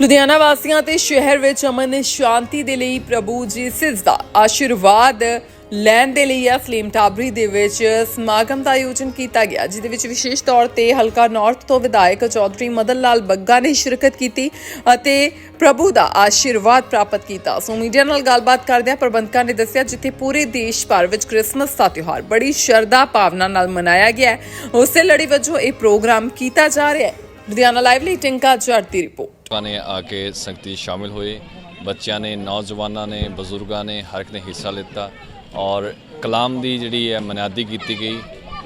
ਲੁਧਿਆਣਾ ਵਾਸੀਆਂ ਤੇ ਸ਼ਹਿਰ ਵਿੱਚ ਅਮਨ ਸ਼ਾਂਤੀ ਦੇ ਲਈ ਪ੍ਰਭੂ ਜੀਸਸ ਦਾ ਆਸ਼ੀਰਵਾਦ ਲੈਣ ਦੇ ਲਈ ਅਸਲੀਮ ਟਾਬਰੀ ਦੇ ਵਿੱਚ ਸਮਾਗਮ ਦਾ ਆਯੋਜਨ ਕੀਤਾ ਗਿਆ ਜਿਸ ਦੇ ਵਿੱਚ ਵਿਸ਼ੇਸ਼ ਤੌਰ ਤੇ ਹਲਕਾ ਨਾਰਥ ਤੋਂ ਵਿਧਾਇਕ ਚੌਧਰੀ ਮਦਨ ਲਾਲ ਬੱਗਾ ਨੇ ਸ਼ਿਰਕਤ ਕੀਤੀ ਅਤੇ ਪ੍ਰਭੂ ਦਾ ਆਸ਼ੀਰਵਾਦ ਪ੍ਰਾਪਤ ਕੀਤਾ। ਸੋ ਮੀਡੀਆ ਨਾਲ ਗੱਲਬਾਤ ਕਰਦਿਆਂ ਪ੍ਰਬੰਧਕਾਂ ਨੇ ਦੱਸਿਆ, ਜਿੱਥੇ ਪੂਰੇ ਦੇਸ਼ ਭਰ ਵਿੱਚ ਕ੍ਰਿਸਮਸ ਦਾ ਤਿਉਹਾਰ ਬੜੀ ਸ਼ਰਧਾ ਭਾਵਨਾ ਨਾਲ ਮਨਾਇਆ ਗਿਆ ਹੈ, ਉਸੇ ਲੜੀ ਵਜੋਂ ਇਹ ਪ੍ਰੋਗਰਾਮ ਕੀਤਾ ਜਾ ਰਿਹਾ ਹੈ। ਲੁਧਿਆਣਾ ਲਾਈਵ ਲਈ ਟਿੰਕਾ ਜੱਟ ਦੀ ਰਿਪੋਰਟ। ਲੋਕਾਂ ਨੇ ਆ ਕੇ ਸੰਗਤੀ ਸ਼ਾਮਿਲ ਹੋਏ ਬੱਚਿਆਂ ਨੇ, ਨੌਜਵਾਨਾਂ ਨੇ, ਬਜ਼ੁਰਗਾਂ ਨੇ, ਹਰ ਇੱਕ ਨੇ ਹਿੱਸਾ ਲਿੱਤਾ ਔਰ ਕਲਾਮ ਦੀ ਜਿਹੜੀ ਹੈ ਮਨਿਆਦੀ ਕੀਤੀ ਗਈ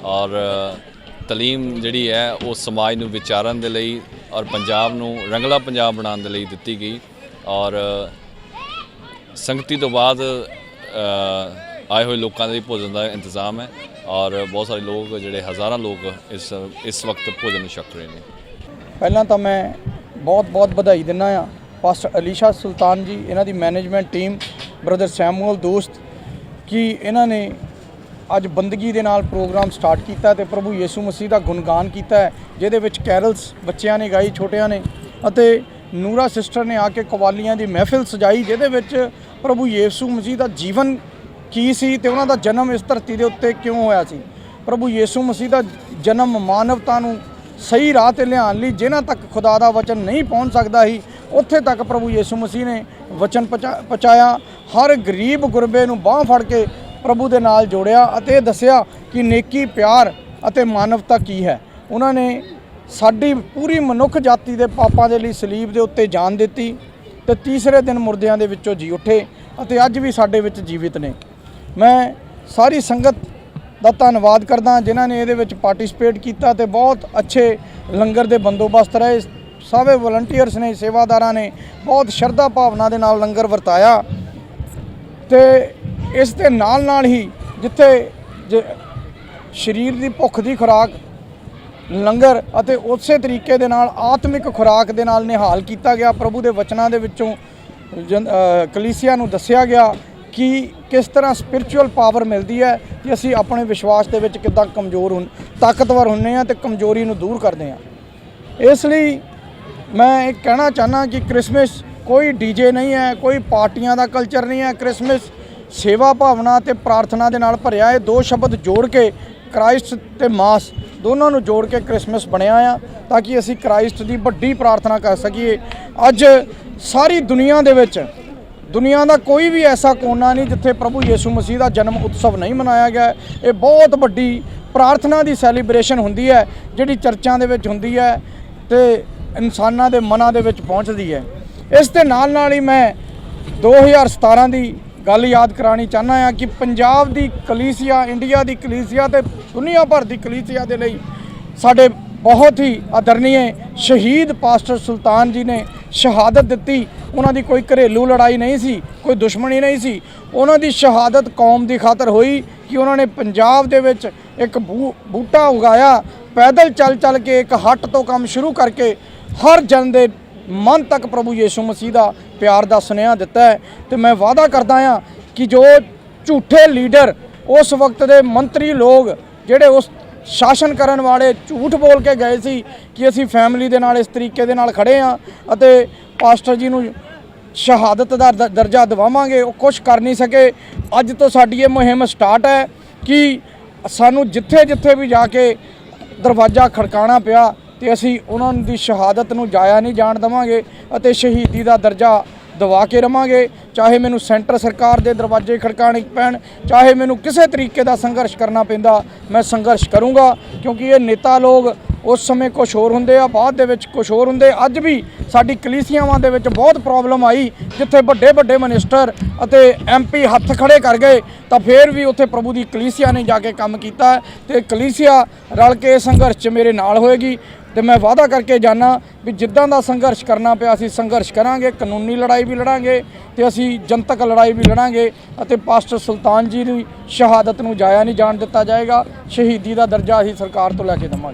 ਔਰ ਤਾਲੀਮ ਜਿਹੜੀ ਹੈ ਉਹ ਸਮਾਜ ਨੂੰ ਵਿਚਾਰਨ ਦੇ ਲਈ ਔਰ ਪੰਜਾਬ ਨੂੰ ਰੰਗਲਾ ਪੰਜਾਬ ਬਣਾਉਣ ਦੇ ਲਈ ਦਿੱਤੀ ਗਈ ਔਰ ਸੰਗਤੀ ਤੋਂ ਬਾਅਦ ਆਏ ਹੋਏ ਲੋਕਾਂ ਦੇ ਭੋਜਨ ਦਾ ਇੰਤਜ਼ਾਮ ਹੈ ਔਰ ਬਹੁਤ ਸਾਰੇ ਲੋਕ, ਜਿਹੜੇ ਹਜ਼ਾਰਾਂ ਲੋਕ ਇਸ ਇਸ ਵਕਤ ਭੋਜਨ ਨੂੰ ਛਕ ਰਹੇ ਨੇ। ਪਹਿਲਾਂ ਤਾਂ ਮੈਂ ਬਹੁਤ ਬਹੁਤ ਵਧਾਈ ਦਿੰਦਾ ਆ ਪਾਸਟਰ ਅਲੀਸ਼ਾ ਸੁਲਤਾਨ ਜੀ, ਇਹਨਾਂ ਦੀ ਮੈਨੇਜਮੈਂਟ ਟੀਮ, ਬ੍ਰਦਰ ਸੈਮੂਅਲ ਦੋਸਤ, ਕਿ ਇਹਨਾਂ ਨੇ ਅੱਜ ਬੰਦਗੀ ਦੇ ਨਾਲ ਪ੍ਰੋਗਰਾਮ ਸਟਾਰਟ ਕੀਤਾ ਤੇ ਪ੍ਰਭੂ ਯੀਸ਼ੂ ਮਸੀਹ ਦਾ ਗੁਣਗਾਨ ਕੀਤਾ ਹੈ, ਜਿਹਦੇ ਵਿੱਚ ਕੈਰਲਸ ਬੱਚਿਆਂ ਨੇ ਗਾਈ, ਛੋਟਿਆਂ ਨੇ ਅਤੇ ਨੂਰਾ ਸਿਸਟਰ ਨੇ ਆ ਕੇ ਕਵਾਲੀਆਂ ਦੀ ਮਹਿਫਿਲ ਸਜਾਈ, ਜਿਹਦੇ ਵਿੱਚ ਪ੍ਰਭੂ ਯੀਸ਼ੂ ਮਸੀਹ ਦਾ ਜੀਵਨ ਕੀ ਸੀ ਤੇ ਉਹਨਾਂ ਦਾ ਜਨਮ ਇਸ ਧਰਤੀ ਦੇ ਉੱਤੇ ਕਿਉਂ ਹੋਇਆ ਸੀ? ਪ੍ਰਭੂ ਯੀਸ਼ੂ ਮਸੀਹ ਦਾ ਜਨਮ ਮਾਨਵਤਾ ਨੂੰ ਸਹੀ ਰਾਹ ਤੇ ਲਿਆਉਣ ਲਈ ਜਿਨ੍ਹਾਂ ਤੱਕ ਖੁਦਾ ਦਾ ਵਚਨ ਨਹੀਂ ਪਹੁੰਚ ਸਕਦਾ ਸੀ, ਉੱਥੇ ਤੱਕ ਪ੍ਰਭੂ ਯੀਸ਼ੂ ਮਸੀਹ ਨੇ ਵਚਨ ਪਹੁੰਚਾ- ਪਹੁੰਚਾਇਆ। ਹਰ ਗਰੀਬ ਗੁਰਬੇ ਨੂੰ ਬਾਹ ਫੜ ਕੇ ਪ੍ਰਭੂ ਦੇ ਨਾਲ ਜੋੜਿਆ ਅਤੇ ਦੱਸਿਆ ਕਿ ਨੇਕੀ, ਪਿਆਰ ਅਤੇ ਮਾਨਵਤਾ ਕੀ ਹੈ। ਉਹਨਾਂ ਨੇ ਸਾਡੀ ਪੂਰੀ ਮਨੁੱਖ ਜਾਤੀ ਦੇ ਪਾਪਾਂ ਦੇ ਲਈ ਸਲੀਬ ਦੇ ਉੱਤੇ ਜਾਨ ਦਿੱਤੀ ਤੇ ਤੀਸਰੇ ਦਿਨ ਮੁਰਦਿਆਂ ਦੇ ਵਿੱਚੋਂ ਜੀ ਉੱਠੇ ਅਤੇ ਅੱਜ ਵੀ ਸਾਡੇ ਵਿੱਚ ਜੀਵਿਤ ਨੇ। ਮੈਂ ਸਾਰੀ ਸੰਗਤ ਦਾ ਧੰਨਵਾਦ ਕਰਦਾ ਜਿਨ੍ਹਾਂ ਨੇ ਇਹਦੇ ਵਿੱਚ ਪਾਰਟਿਸਿਪੇਟ ਕੀਤਾ ਤੇ ਬਹੁਤ ਅੱਛੇ ਲੰਗਰ ਦੇ ਬੰਦੋਬਸਤ ਰਹੇ। ਸਾਰੇ ਵਲੰਟੀਅਰਸ ਨੇ ਸੇਵਾਦਾਰਾਂ ਨੇ ਬਹੁਤ ਸ਼ਰਧਾ ਭਾਵਨਾ ਦੇ ਨਾਲ ਲੰਗਰ ਵਰਤਾਇਆ। ਤੇ ਇਸ ਦੇ ਨਾਲ ਨਾਲ ਹੀ ਜਿੱਥੇ ਜ- ਸਰੀਰ ਦੀ ਭੁੱਖ ਦੀ ਖੁਰਾਕ ਲੰਗਰ ਅਤੇ ਉਸੇ ਤਰੀਕੇ ਦੇ ਨਾਲ ਆਤਮਿਕ ਖੁਰਾਕ ਦੇ ਨਾਲ ਨਿਹਾਲ ਕੀਤਾ ਗਿਆ। ਪ੍ਰਭੂ ਦੇ ਵਚਨਾਂ ਦੇ ਵਿੱਚੋਂ ਜਨ- ਅ, ਕਲੀਸਿਆ ਨੂੰ ਦੱਸਿਆ ਗਿਆ ਕਿ ਕਿਸ ਤਰ੍ਹਾਂ ਸਪਿਰਚੁਅਲ ਪਾਵਰ ਮਿਲਦੀ ਹੈ ਕਿ ਅਸੀਂ ਆਪਣੇ ਵਿਸ਼ਵਾਸ ਦੇ ਵਿੱਚ ਕਿੱਦਾਂ ਕਮਜ਼ੋਰ ਹੁੰ, ਤਾਕਤਵਰ ਹੁੰਨੇ ਆ ਤੇ ਕਮਜ਼ੋਰੀ ਨੂੰ ਦੂਰ ਕਰਦੇ ਆ। ਇਸ ਲਈ ਮੈਂ ਇਹ ਕਹਿਣਾ ਚਾਹਨਾ ਕਿ ਕ੍ਰਿਸਮਸ ਕੋਈ ਡੀਜੇ ਨਹੀਂ ਹੈ, ਕੋਈ ਪਾਰਟੀਆਂ ਦਾ ਕਲਚਰ ਨਹੀਂ ਹੈ। ਕ੍ਰਿਸਮਸ ਸੇਵਾ ਭਾਵਨਾ ਤੇ ਪ੍ਰਾਰਥਨਾ ਦੇ ਨਾਲ ਭਰਿਆ ਇਹ ਦੋ ਸ਼ਬਦ ਜੋੜ ਕੇ ਕ੍ਰਾਈਸਟ ਤੇ ਮਾਸ ਦੋਨਾਂ ਨੂੰ ਜੋੜ ਕੇ ਕ੍ਰਿਸਮਸ ਬਣਿਆ ਆ ਤਾਂ ਕਿ ਅਸੀਂ ਕ੍ਰਾਈਸਟ ਦੀ ਵੱਡੀ ਪ੍ਰਾਰਥਨਾ ਕਰ ਸਕੀਏ। ਅੱਜ ਸਾਰੀ ਦੁਨੀਆ ਦੇ ਵਿੱਚ ਦੁਨੀਆ ਦਾ ਕੋਈ ਵੀ ਐਸਾ ਕੋਨਾ ਨਹੀਂ ਜਿੱਥੇ ਪ੍ਰਭੂ ਯੀਸ਼ੂ ਮਸੀਹ ਦਾ ਜਨਮ ਉਤਸਵ ਨਹੀਂ ਮਨਾਇਆ ਗਿਆ। ਇਹ ਬਹੁਤ ਵੱਡੀ ਪ੍ਰਾਰਥਨਾ ਦੀ ਸੈਲੀਬ੍ਰੇਸ਼ਨ ਹੁੰਦੀ ਹੈ, ਜਿਹੜੀ ਚਰਚਾਂ ਦੇ ਵਿੱਚ ਹੁੰਦੀ ਹੈ ਤੇ ਇਨਸਾਨਾਂ ਦੇ ਮਨਾਂ ਦੇ ਵਿੱਚ ਪਹੁੰਚਦੀ ਹੈ। ਇਸ ਦੇ ਨਾਲ ਨਾਲ ਹੀ ਮੈਂ 2017 ਦੀ ਗੱਲ ਯਾਦ ਕਰਾਣੀ ਚਾਹੁੰਦਾ ਆ ਕਿ ਪੰਜਾਬ ਦੀ ਕਲੀਸਿਆ, ਇੰਡੀਆ ਦੀ ਕਲੀਸਿਆ ਤੇ ਦੁਨੀਆ ਭਰ ਦੀ ਕਲੀਸਿਆ ਦੇ ਲਈ ਸਾਡੇ ਬਹੁਤ ਹੀ ਆਦਰਨੀਏ ਸ਼ਹੀਦ ਪਾਸਟਰ ਸੁਲਤਾਨ ਜੀ ਨੇ ਸ਼ਹਾਦਤ ਦਿੱਤੀ। ਉਹਨਾਂ ਦੀ ਕੋਈ ਘਰੇਲੂ ਲੜਾਈ ਨਹੀਂ ਸੀ, ਕੋਈ ਦੁਸ਼ਮਣੀ ਨਹੀਂ ਸੀ। ਉਹਨਾਂ ਦੀ ਸ਼ਹਾਦਤ ਕੌਮ ਦੀ ਖਾਤਰ ਹੋਈ ਕਿ ਉਹਨਾਂ ਨੇ ਪੰਜਾਬ ਦੇ ਵਿੱਚ ਇੱਕ ਬੂ- ਬੂਟਾ ਉਗਾਇਆ, ਪੈਦਲ ਚੱਲ ਚੱਲ ਕੇ ਇੱਕ ਹੱਟ ਤੋਂ ਕੰਮ ਸ਼ੁਰੂ ਕਰਕੇ ਹਰ ਜਨ ਦੇ ਮਨ ਤੱਕ ਪ੍ਰਭੂ ਯੀਸ਼ੂ ਮਸੀਹ ਦਾ ਪਿਆਰ ਦਾ ਸੁਨੇਹਾ ਦਿੱਤਾ ਹੈ। ਤੇ ਮੈਂ ਵਾਅਦਾ ਕਰਦਾ ਹਾਂ ਕਿ ਜੋ ਝੂਠੇ ਲੀਡਰ ਉਸ ਵਕਤ ਦੇ ਮੰਤਰੀ ਲੋਕ ਜਿਹੜੇ ਉਸ ਸ਼ਾਸਨ ਕਰਨ ਵਾਲੇ ਝੂਠ ਬੋਲ ਕੇ ਗਏ ਸੀ ਕਿ ਅਸੀਂ ਫੈਮਿਲੀ ਦੇ ਨਾਲ ਇਸ ਤਰੀਕੇ ਦੇ ਨਾਲ ਖੜੇ ਆ ਅਤੇ ਪਾਸਟਰ ਜੀ ਨੂੰ ਸ਼ਹਾਦਤ ਦਾ ਦ- ਦਰਜਾ ਦਿਵਾਵਾਂਗੇ, ਉਹ ਕੁਝ ਕਰ ਨਹੀਂ ਸਕੇ। ਅੱਜ ਤੋਂ ਸਾਡੀ ਇਹ ਮੁਹਿੰਮ ਸਟਾਰਟ ਹੈ ਕਿ ਸਾਨੂੰ ਜਿੱਥੇ ਜਿੱਥੇ ਵੀ ਜਾ ਕੇ ਦਰਵਾਜ਼ਾ ਖੜਕਾਣਾ ਪਿਆ ਤੇ ਅਸੀਂ ਉਹਨਾਂ ਦੀ ਸ਼ਹਾਦਤ ਨੂੰ ਜਾਇਆ ਨਹੀਂ ਜਾਣ ਦੇਵਾਂਗੇ ਅਤੇ ਸ਼ਹੀਦੀ ਦਾ ਦਰਜਾ ਦਵਾ ਕੇ ਰਵਾਂਗੇ। ਚਾਹੇ ਮੈਨੂੰ ਸੈਂਟਰ ਸਰਕਾਰ ਦੇ ਦਰਵਾਜ਼ੇ ਖੜਕਾਣੇ ਪੈਣ, ਚਾਹੇ ਮੈਨੂੰ ਕਿਸੇ ਤਰੀਕੇ ਦਾ ਸੰਘਰਸ਼ ਕਰਨਾ ਪੈਂਦਾ, ਮੈਂ ਸੰਘਰਸ਼ ਕਰੂੰਗਾ, ਕਿਉਂਕਿ ਇਹ ਨੇਤਾ ਲੋਕ ਉਸ ਸਮੇਂ ਕੁਝ ਹੋਰ ਹੁੰਦੇ ਆ, ਬਾਅਦ ਦੇ ਵਿੱਚ ਕੁਝ ਹੋਰ ਹੁੰਦੇ। ਅੱਜ ਵੀ ਸਾਡੀ ਕਲੀਸਿਆਵਾਂ ਦੇ ਵਿੱਚ ਬਹੁਤ ਪ੍ਰੋਬਲਮ ਆਈ, ਜਿੱਥੇ ਵੱਡੇ ਵੱਡੇ ਮਿਨਿਸਟਰ ਅਤੇ ਐਮਪੀ ਹੱਥ ਖੜੇ ਕਰ ਗਏ, ਤਾਂ ਫਿਰ ਵੀ ਉੱਥੇ ਪ੍ਰਭੂ ਦੀ ਕਲੀਸਿਆ ਨੇ ਜਾ ਕੇ ਕੰਮ ਕੀਤਾ ਤੇ ਕਲੀਸਿਆ ਰਲ ਕੇ ਸੰਘਰਸ਼ 'ਚ ਮੇਰੇ ਨਾਲ ਹੋਏਗੀ। ਤੇ ਮੈਂ ਵਾਅਦਾ ਕਰਕੇ ਜਾਣਾ ਵੀ ਜਿੱਦਾਂ ਦਾ ਸੰਘਰਸ਼ ਕਰਨਾ ਪਿਆ, ਅਸੀਂ ਸੰਘਰਸ਼ ਕਰਾਂਗੇ, ਕਾਨੂੰਨੀ ਲੜਾਈ ਵੀ ਲੜਾਂਗੇ ਤੇ ਅਸੀਂ ਜਨਤਕ ਲੜਾਈ ਵੀ ਲੜਾਂਗੇ ਅਤੇ ਪਾਸਟਰ ਸੁਲਤਾਨ ਜੀ ਦੀ ਸ਼ਹਾਦਤ ਨੂੰ ਜਾਇਆ ਨਹੀਂ ਜਾਣ ਦਿੱਤਾ ਜਾਏਗਾ। ਸ਼ਹੀਦੀ ਦਾ ਦਰਜਾ ਅਸੀਂ ਸਰਕਾਰ ਤੋਂ ਲੈ ਕੇ ਦੇਵਾਂਗੇ।